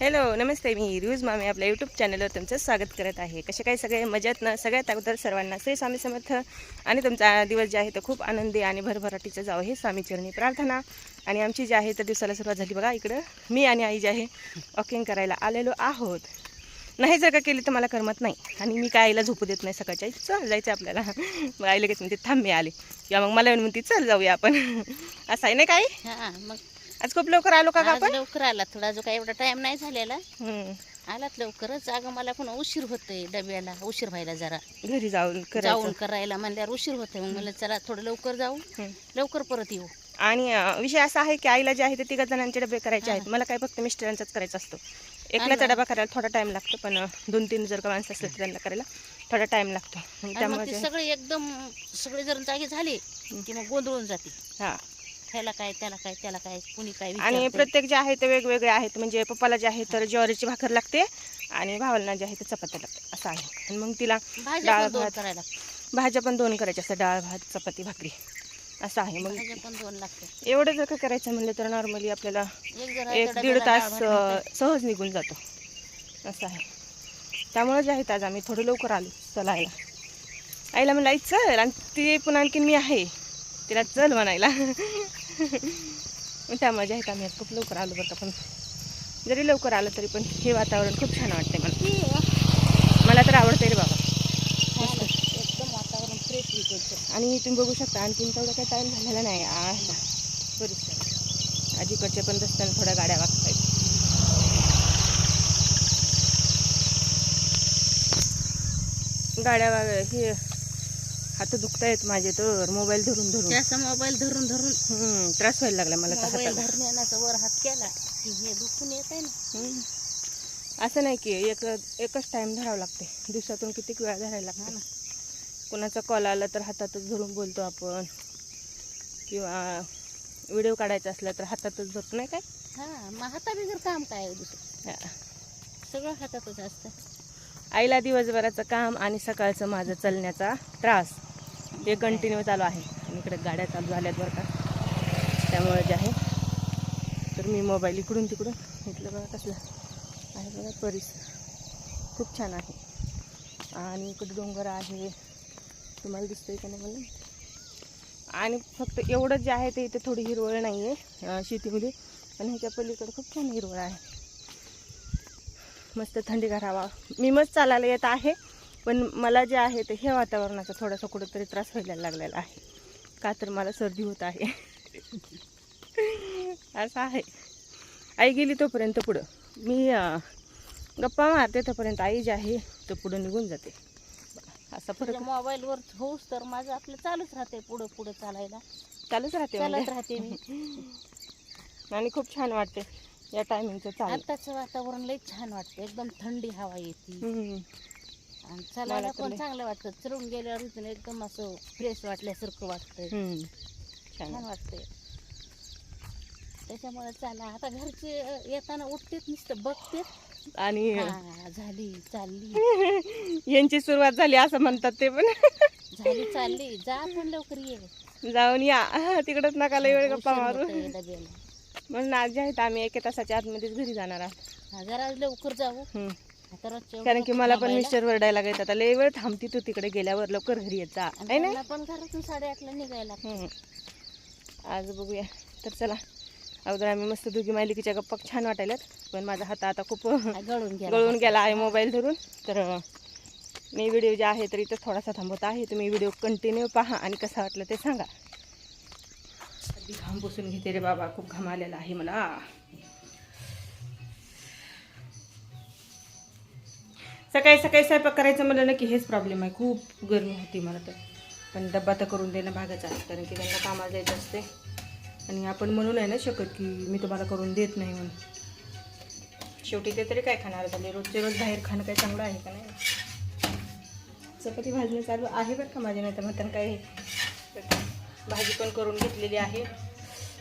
Hello नमस्ते मी reuse मामी. आपल्या YouTube चॅनलवर तुमचं स्वागत करत आहे. कसे काय सगळे मजेत ना? सगळ्यात अगोदर सर्वांना श्री स्वामी समर्थ आणि तुमचा दिवस जे आहे तो खूप आनंदी आणि भरभराटीचं जावं हे स्वामी चरणी प्रार्थना. आणि आमची जी आहे तर दिवसाला सुरुवात झाली बघा इकडं. मी आणि आई जे आहे वॉकिंग करायला आलेलो आहोत. नाही जर का केली तर मला करमत नाही. आणि मी काय आईला झोपू देत नाही सकाळच्या. चल जायचं आपल्याला. मग आई लगेच म्हणते थांब मी आले. किंवा मग मला म्हणते चल जाऊया आपण. असं आहे नाही काय? मग आज खूप लवकर आलो का ग आज आपण? लवकर आला. थोडा जो काय एवढा टाइम नाही झालेला. हम्म. आलात लवकरच. अगं मला पण उशीर होतोय डब्याला. उशीर व्हायला जरा. घरी जाऊन जाऊन करायचं करायला म्हणल्यावर उशीर होतोय. मग मला चला थोडं लवकर जाऊ. हम्म. लवकर परत येऊ. आणि अं, विषय असा आहे की आईला जे आहे ते तिघा जणांचे डबे करायचे आहेत. मला काय फक्त मिस्टरांचाच करायचा असतो. एकल्याचा डबा करायला थोडा टाइम लागतो पण अं, दोन तीन जर का माणसं असले तर त्यांना करायला थोडा टाइम लागतो. आणि आणि मग त्यामुळे ते जे- सगळे एकदम सगळे जण जागे झाले की मग गोंधळून जाते. हा. ह्याला काय त्याला काय त्याला काय कुणी काय आणि विचारतंय. प्रत्येक जे आहे ते वेगवेगळे आहेत. म्हणजे पप्पाला जे आहे तर ज्वारीची भाकर लागते आणि भावाला जे आहे ते चपात्या लागते. असं आहे. आणि मग तिला भाज्या डाळ पण दोन भात करायला भाज्या पण दोन करायच्या असतात. डाळ भात चपाती भाकरी. असं आहे. मग भाज्या पण दोन लागतात एवढं जर का करायचं म्हणलं तर नॉर्मली आपल्याला एक जरा एक एका दीड तास डाळ भात अ, सहज निघून जातो. असं आहे. त्यामुळे जे आहेत आज आम्ही थोडं लवकर आलो चलायला आईला म्हणलं आई चल. आणि ती पुन्हा आणखीन मी आहे. तिला चल म्हणायला. मग मजा जे आहेत आम्ही खूप लवकर आलो बरं का पण जरी लवकर आलं तरी पण हे वातावरण खूप छान वाटते मला. मला तर आवडते रे बाबा. छान एकदम वातावरण फ्रेश इकडचं आणि तुम्ही बघू शकता आणखीन तेवढा काही टाईम झालेला नाही. आहे परिसर आजीकडच्या पण रस्त्याने थोड्या गाड्या वागतायत. गाड्या वाग हे हात दुखतायत माझे तर मोबाईल धरून धरून. जास्त मोबाईल धरून धरून. हम्म, त्रास व्हायला लागला मला तर मोबाईल हाताला. धरण्याचा वर हात केला की हे दुखून येत आहे ना. हम्म. असं नाही की एक एकच टाइम धरावं लागते. दिवसातून किती वेळा धरायला हा लागते ना. कोणाचा कॉल आला तर हातातच धरून बोलतो आपण. किंवा व्हिडिओ काढायचा असला तर हातातच धरतो नाही काय? हा मग हाताबिगर काम काय आहे दुसरं? हा. सगळं हातातच असतं. आईला दिवसभराचं काम आणि सकाळचं माझं चालण्याचा त्रास. हे कंटिन्यू चालू आहे. आणि इकडे गाड्या चालू झाल्यात बरं का. त्यामुळे जे आहे तर मी मोबाईल इकडून तिकडून इथलं बघा कसलं आहे बघा परिसर. खूप छान आहे. आणि इकडे डोंगर आहे. तुम्हाला दिसतंय का नाही मला? आणि फक्त एवढं जे आहे ते इथे थोडी हिरवळ नाही आहे शेतीमध्ये. आणि ह्याच्या पलीकडे खूप छान हिरवळ आहे. मस्त थंडी हवा मी मस्त चालायला येत आहे. पण मला जे आहे ते हे वातावरणाचा थोडासा कुठंतरी त्रास व्हायला लागलेला आहे. का तर मला सर्दी होत आहे. असं आहे. आई गेली तोपर्यंत पुढं. मी गप्पा मारते तोपर्यंत आई जी आहे तो पुढं निघून जाते. असा फरक मोबाईलवर होऊस तर माझं आपलं चालूच राहते पुढं पुढं चालायला. चालूच राहते चालत म्हणजे. राहते मी. आणि खूप छान वाटते या टायमिंगचं आताचं वातावरण लई छान वाटतं. एकदम थंडी हवा येते. आणि तर पण चांगलं वाटतं? चढून गेल्यावर इथून एकदम असं फ्रेश वाटल्यासारखं वाटतंय. हम्म. छान छान वाटतंय. त्याच्यामुळे चाला आता घरचे येताना उठतेच नुसतं बघतेच आणि हा झाली चालली. यांची सुरुवात झाली असं म्हणतात ते पण. झाली चालली. जा पण लवकर ये. जाऊन या. तिकडच नका लय वेळ गप्पा उशीर मारू. होतोय डब्याला म्हणून आज जे आहेत आम्ही एका तासाच्या आतमध्येच घरी जाणार आहोत. हा, जरा लवकर जाऊ. हम्म. कारण की मला पण. मिस्टर वरडायला लागत आता लय वेळ थांबती तू तिकडे गेल्यावर लवकर घरी येत जा. आणि आहे ना? त्यांना पण घरातून साडेआठला निघायला. आज बघूया. तर चला. अगोदर आम्ही मस्त दोघी मालिकीच्या गप्पा छान वाटायल्यात. पण माझा हात आता खूप गळून गेला. गळून गेला आहे मोबाईल धरून. तर मी व्हिडिओ जे आहे तर इथं थोडासा थांबवत आहे. तुम्ही व्हिडिओ कंटिन्यू पहा आणि कसा वाटलं ते सांगा. अगदी घाम पुसून घेते रे बाबा. खूप घाम आलेला आहे मला. सकाळी सकाळी स्वयंपाक करायचं म्हणलं ना की हेच प्रॉब्लेम आहे. खूप गरमी होती मला तर. पण डब्बा तर करून देणं भागच आहे कारण की त्यांना कामाला जायचं असते. आणि आपण म्हणू नाही ना शकत की मी तुम्हाला करून देत नाही म्हणून. शेवटी ते तरी काय खाणार झाले रोजचे रोज बाहेर खाणं काही चांगलं आहे का नाही? चपाती भाजणं चालू आहे बरं का माझ्या? नाही तर मग काही भाजी पण करून घेतलेली आहे.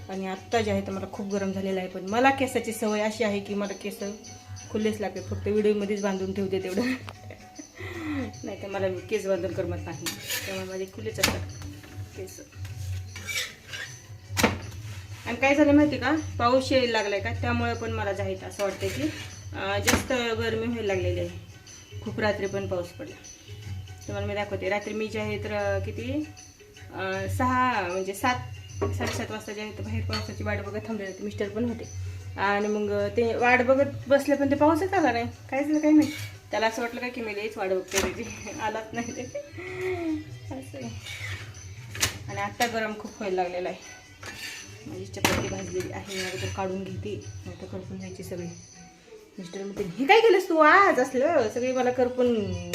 आणि आत्ता जे आहे तर मला खूप गरम झालेलं आहे पण मला केसाची सवय अशी आहे की मला केस खुल्लेच लागते फक्त व्हिडिओमध्येच बांधून ठेवते तेवढं. नाही तर मला केस बांधून करमत नाही त्यामुळे माझे खुलेच असतात केस. आणि काय झालं माहिती का? पाऊस यायला लागलाय का? त्यामुळे पण मला जायचं असं वाटतं की जास्त गरमी व्हायला लागलेली आहे. खूप रात्री पण पाऊस पडला. तुम्हाला मी दाखवते. रात्री मी जे आहे तर किती? सहा म्हणजे सात साडेसात वाजता जे आहे तर बाहेर पावसाची वाट बघत थांबले होते. मिस्टर पण होते. आणि मग ते वाट बघत बसले पण ते पाऊसच आला नाही. काय झालं काही नाही. त्याला असं वाटलं का की मी लईच वाट बघते म्हणजे त्याची आलाच नाही ते. असं आणि आत्ता गरम खूप व्हायला लागलेला आहे. माझी चपाती भाजलेली आहे. मी अगोदर काढून घेते. तर करपून जायची सगळी. मिस्टर म्हणते हे काय केलंस तू? आज असलं. सगळी मला करपून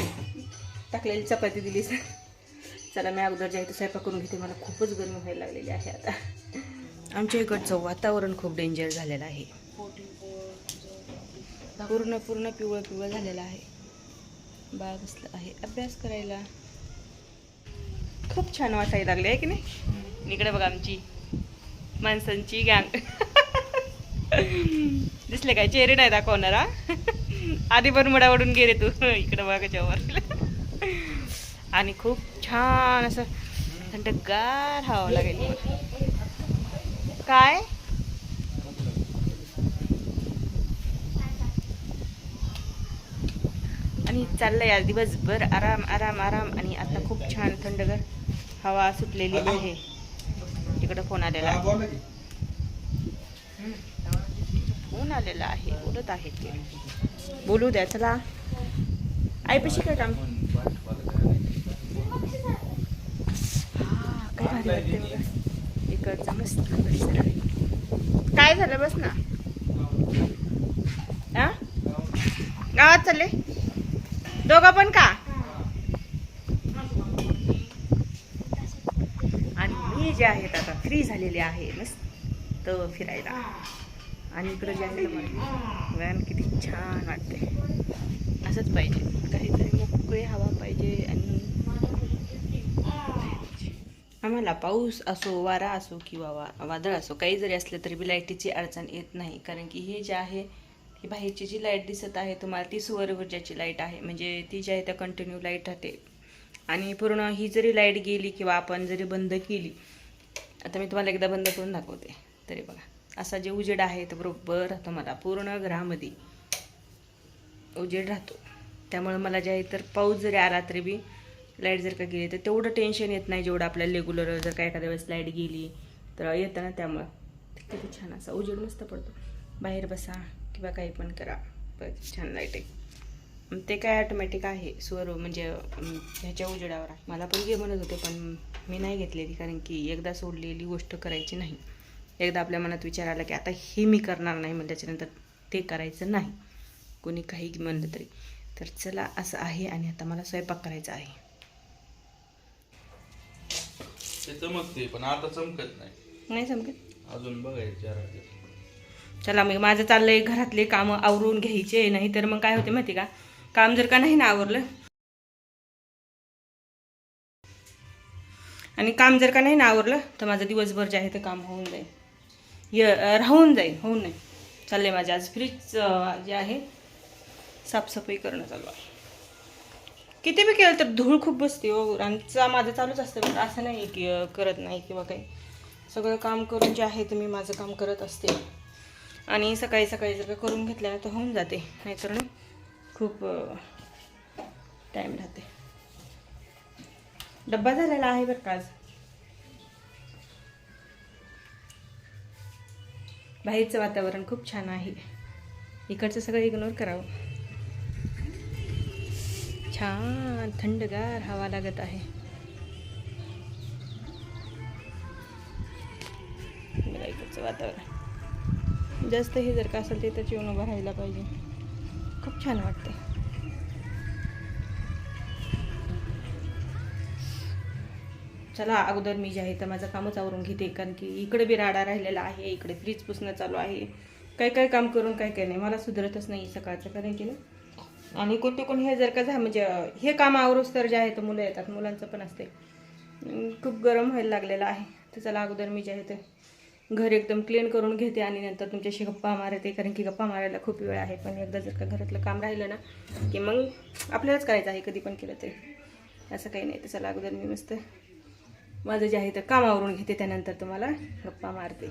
टाकलेली चपाती दिलीस. चला मी अगोदर जे आहे ते स्वयंपाक करून घेते. मला खूपच गरमी व्हायला लागलेली आहे आता. आमच्या इकडचं वातावरण खूप डेंजर झालेलं आहे. पूर्ण पूर्ण पिवळं पिवळं झालेलं आहे. बाळ बसलं आहे. अभ्यास करायला. खूप छान वाटायला लागले आहे की नाही? इकडे बघा आमची माणसांची गँग दिसले काय? चेहरे नाही दाखवणार आधी पण मुडावडून गेले तू. इकडे बघा जेव्हा आणि खूप छान असं थंडगार हवं लागेल. काय? आणि चाललंय आज दिवसभर आराम आराम आराम आणि आता खूप छान थंडगार हवा सुटलेली आहे. तिकडं फोन आलेला आहे. फोन आलेला आहे. बोलत आहे ते. बोलू द्या चला. आईपाशी काय काम हा, काय भारी वाटते बघा. इकडचा मस्त परिसर आहे. काय झालं? बस ना. आ? गावात चालले? दोघं पण का? आणि मी जे आहेत आता फ्री झालेले आहे. मस्त फिरायला. आणि इकडं जे आहे ना व्यायाम किती छान वाटते असंच पाहिजे. काहीतरी मोकळी हवा पाहिजे आणि आम्हाला पाऊस असो वारा असो किंवा वा वादळ असो काही जरी असलं तरी बी लाईटीची अडचण येत नाही. कारण की हे जे आहे ही बाहेरची जी लाइट दिसत आहे तुम्हाला ती सुवर ऊर्जाची लाइट आहे. म्हणजे ती जी आहे त्या कंटिन्यू लाइट राहते आणि पूर्ण ही जरी लाइट गेली किंवा आपण जरी बंद केली आता मी तुम्हाला एकदा बंद करून दाखवते. तरी बघा असा जे उजेड आहे तो बरोबर राहतो मला. पूर्ण घरामध्ये उजेड राहतो. त्यामुळे मला जे आहे तर पाऊस जरी आला तरी बी लाइट जर का गेली तर तेवढं टेन्शन येत नाही जेवढं आपल्याला रेग्युलर जर का एखाद्या वेळेस लाइट गेली तर येतं ना त्यामुळं. किती छान असा उजेड मस्त पडतो. बाहेर बसा किंवा काही पण करा. बस छान लाइट आहे. ते काय ऑटोमॅटिक आहे स्वर म्हणजे ह्याच्या उजेडावर मला पण घे म्हणत होते पण मी नाही घेतलेली कारण की एकदा सोडलेली गोष्ट करायची नाही. एकदा आपल्या मनात विचार आला की आता हे मी करणार नाही मग त्याच्यानंतर ते करायचं नाही. कोणी काही म्हणलं तरी. तर चला असं आहे आणि आता मला स्वयंपाक करायचा आहे. ते चमकते पण आता चमकत नाही. नाही समजत अजून बघायचं चला मग माझं चाललंय घरातले कामं आवरून घ्यायचे नाही तर मग काय होते माहिती का? काम जर का नाही ना आवरलं? आणि काम जर का नाही ना आवरलं तर माझं दिवसभर जे आहे ते काम होऊन जाईल. य अं, राहून जाईल होऊन नाही. चाललंय माझे आज फ्रीज जे आहे साफसफाई करणं चालू आहे. किती बी केलं तर धूळ खूप बसते हो. आमचा माझं चालूच असतं पण असं नाही की करत नाही किंवा काही. सगळं काम करून जे आहे ते मी माझं काम करत असते. आणि सकाळी सकाळी जर का करून घेतल्यानं तर होऊन जाते. नाहीतर ना खूप टाईम राहते. डब्बा झालेला आहे बरं का आज? बाहेरचं वातावरण खूप छान आहे. इकडचं सगळं इग्नोर करावं. छान थंडगार हवा लागत आहे. बघा इकडचं वातावरण. जास्त हे जर का असेल ते त्याची येऊन उभं राहायला पाहिजे. खूप छान वाटते चला अगोदर मी जे आहे तर माझं कामच आवरून घेते कारण की इकडे बी राडा राहिलेला आहे इकडे फ्रीज पुसणं चालू आहे. काय काय काम करून काय काय नाही. मला सुधरतच नाही सकाळचं कारण की ना आणि कोणते हे जर का झा म्हणजे हे काम आवरूस तर जे आहे तर मुलं येतात मुलांचं पण असते खूप गरम व्हायला लागलेलं आहे. तर चला अगोदर मी जे आहे ते घर एकदम क्लीन करून घेते आणि नंतर तुमच्याशी गप्पा मारते कारण की गप्पा मारायला खूप वेळ आहे. पण एकदा जर का घरातलं काम राहिलं ना की मग आपल्यालाच करायचं आहे कधी पण केलं तरी. असं काही नाही. तर चला अगोदर मी मस्त माझं जे आहे तर काम आवरून घेते त्यानंतर तुम्हाला गप्पा मारते.